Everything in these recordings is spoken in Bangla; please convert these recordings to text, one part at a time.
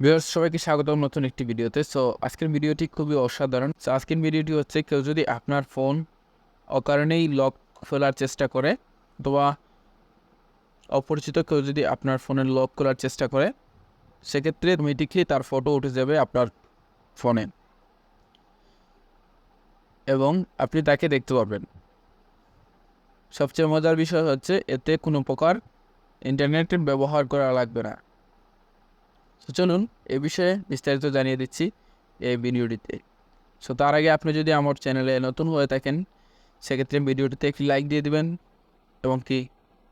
ভিউয়ার্স সবাইকে স্বাগতম নতুন একটি ভিডিওতে। সো আজকের ভিডিওটি খুবই অসাধারণ। সো আজকের ভিডিওটি হচ্ছে কেউ যদি আপনার ফোন অকারণেই লক খোলার চেষ্টা করে, অথবা অপরিচিত কেউ যদি আপনার ফোনের লক খোলার চেষ্টা করে, সেক্ষেত্রে অটোমেটিকলি তার ফটো উঠে যাবে আপনার ফোনে এবং আপনি তাকে দেখতে পারবেন। সবচেয়ে মজার বিষয় হচ্ছে, এতে কোনো প্রকার ইন্টারনেটের ব্যবহার করা লাগবে না। তো চলুন এ বিষয়ে বিস্তারিত জানিয়ে দিচ্ছি এই ভিডিওটিতে। সো তার আগে আপনি যদি আমার চ্যানেলে নতুন হয়ে থাকেন, সেক্ষেত্রে ভিডিওটিতে একটি লাইক দিয়ে দিবেন এবং কি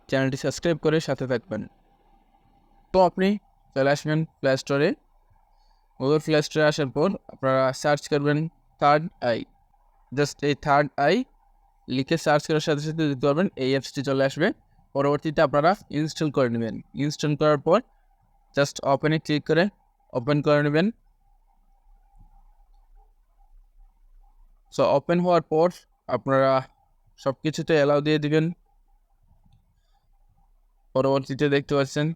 চ্যানেলটি সাবস্ক্রাইব করে সাথে থাকবেন। তো আপনি চলে আসবেন প্লে স্টোরে গুগল প্লে স্টোরে আসার পর আপনারা সার্চ করবেন থার্ড আই জাস্ট এই থার্ড আই লিখে সার্চ করার সাথে সাথে দিতে পারবেন এই অ্যাপসটি চলে আসবে। পরবর্তীতে আপনারা ইনস্টল করে নেবেন। ইনস্টল করার পর জাস্ট ওপেনে ক্লিক করে ওপেন করে নেবেন। সো ওপেন হওয়ার পর আপনারা সব কিছুতে অ্যালাউ দিয়ে দিবেন। পরবর্তীতে দেখতে পাচ্ছেন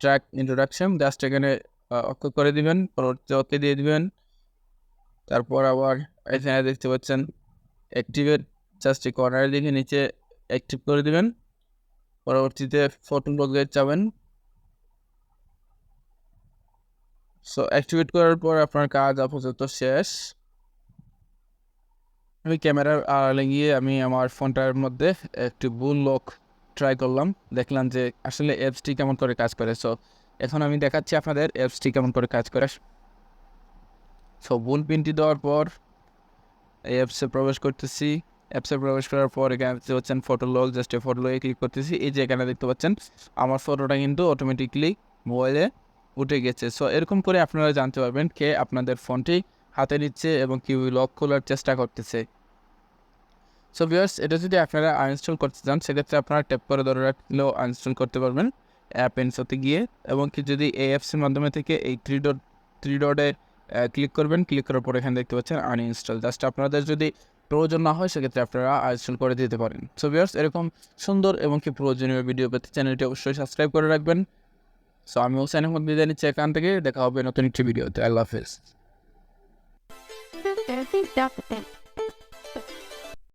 ট্র্যাক ইন্ট্রোডাকশন জাস্ট এখানে অক্ষ করে দিবেন, পরবর্তীতে ওকে দিয়ে দিবেন। তারপর আবার এখানে দেখতে পাচ্ছেন অ্যাক্টিভেট জাস্ট এই কর্নারের দিকে নিচে অ্যাক্টিভ করে দিবেন। পরবর্তীতে ফটো লগে যাবেন সো অ্যাক্টিভেট করার পর আপনার কাজ আপাতত শেষ। আমি ক্যামেরার আড়ালে গিয়ে আমি আমার ফোনটার মধ্যে একটি বুল লক ট্রাই করলাম। দেখলাম যে আসলে অ্যাপসটি কেমন করে কাজ করে। সো এখন আমি দেখাচ্ছি আপনাদের অ্যাপসটি কেমন করে কাজ করে। সো বুল পিনটি দেওয়ার পর এই অ্যাপসে প্রবেশ করতেছি। অ্যাপসে প্রবেশ করার পর এখানে পাচ্ছেন ফটো লগ জাস্ট ফটো লগে ক্লিক করতেছি। এই যে এখানে দেখতে পাচ্ছেন, আমার ফটোটা কিন্তু অটোমেটিকলি মোবাইলে উঠে গেছে। সো এরকম করে আপনারা জানতে পারবেন কে আপনাদের ফোনটি হাতে নিচ্ছে এবং কি লক খোলার চেষ্টা করতেছে। সো ভিউয়ার্স এটা যদি আপনারা আনইনস্টল করতে চান, সেক্ষেত্রে আপনারা ট্যাপ করে ধরে রাখলেও আনইনস্টল করতে পারবেন। অ্যাপ ইনস্টলতে গিয়ে এবং কি যদি এই অ্যাপসের মাধ্যমে থেকে এই থ্রি ডট থ্রি ডটে ক্লিক করবেন ক্লিক করার পর এখানে দেখতে পাচ্ছেন আনইনস্টল জাস্ট আপনাদের যদি প্রয়োজন না হয়, সেক্ষেত্রে আপনারা আনইনস্টল করে দিতে পারেন। সো ভিউয়ার্স এরকম সুন্দর এবং কি প্রয়োজনীয় ভিডিও পেতে চ্যানেলটি অবশ্যই সাবস্ক্রাইব করে রাখবেন। সো আমি হোসেন আহমদ বিদায় নিচ্ছি এখান থেকে, দেখা হবে নতুন একটি ভিডিওতে আল্লাহ হাফেজ।